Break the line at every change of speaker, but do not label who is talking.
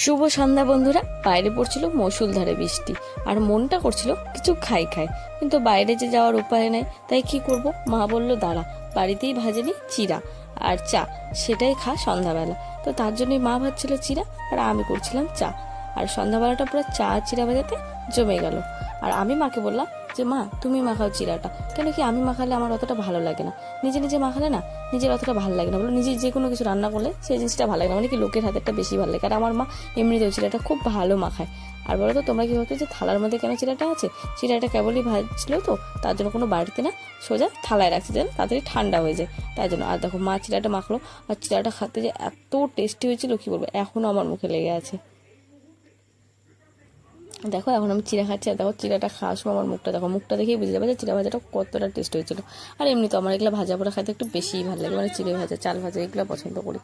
শুভ সন্ধ্যা বন্ধুরা। বাইরে পড়ছিল মসুলধারে বৃষ্টি। আর মনটা করছিল কিছু খাই খাই। কিন্তু বাইরে যে যাওয়ার উপায় নেই, তাই কি করব? মা বলল, দাঁড়া, বাড়িতেই ভাজেনি চিরা আর চা। সেটাই খা সন্ধ্যাবেলা। তো তার জন্যই মা ভাজছিল চিরা আর আমি করছিলাম চা। আর সন্ধ্যাবেলাটা পুরো চা চিরা ভাজাতে জমে গেল। আর আমি মাকে বললাম যে, মা, তুমি মাখাও চিরাটা। কেন কি আমি মাখালে আমার অতটা ভালো লাগে না। নিজে নিজে মাখালে না নিজের অতটা ভালো লাগে না। বলো, নিজে যে কোনো কিছু রান্না করলে সেই জিনিসটা ভালো লাগে না। মানে কি লোকের হাতেরটা বেশি ভালো লাগে। আর আমার মা এমনিতেও চিরাটা খুব ভালো মাখায়। আর বলো তো, তোমরা কি ভাবছ যে থালার মধ্যে কেন চিরাটা আছে? চিরাটা কেবলই ভাজছিল তো, তার জন্য কোনো বাড়িতে না, সোজা থালায় রাখছে যেন তাড়াতাড়ি ঠান্ডা হয়ে যায়। তাই জন্য, আর দেখো মা চিরাটা মাখলো। আর চিরাটা খেতে যে এত টেস্টি হয়েছিল, কি বলব এখনও আমার মুখে লেগে আছে। দেখো, এখন আমি চিরা খাচ্ছি আর দেখো চিরাটা খাওয়ার সময় আমার মুখটা দেখো, মুখটা দেখেই বুঝে যাবে যে চিরা ভাজাটা কতটা টেস্ট হয়েছিল। আর এমনি তো আমার এগুলো ভাজা পোড়া খাইতে একটু বেশিই ভালো লাগে মানে চিড়ে ভাজা, চাল ভাজা এগুলো পছন্দ করি।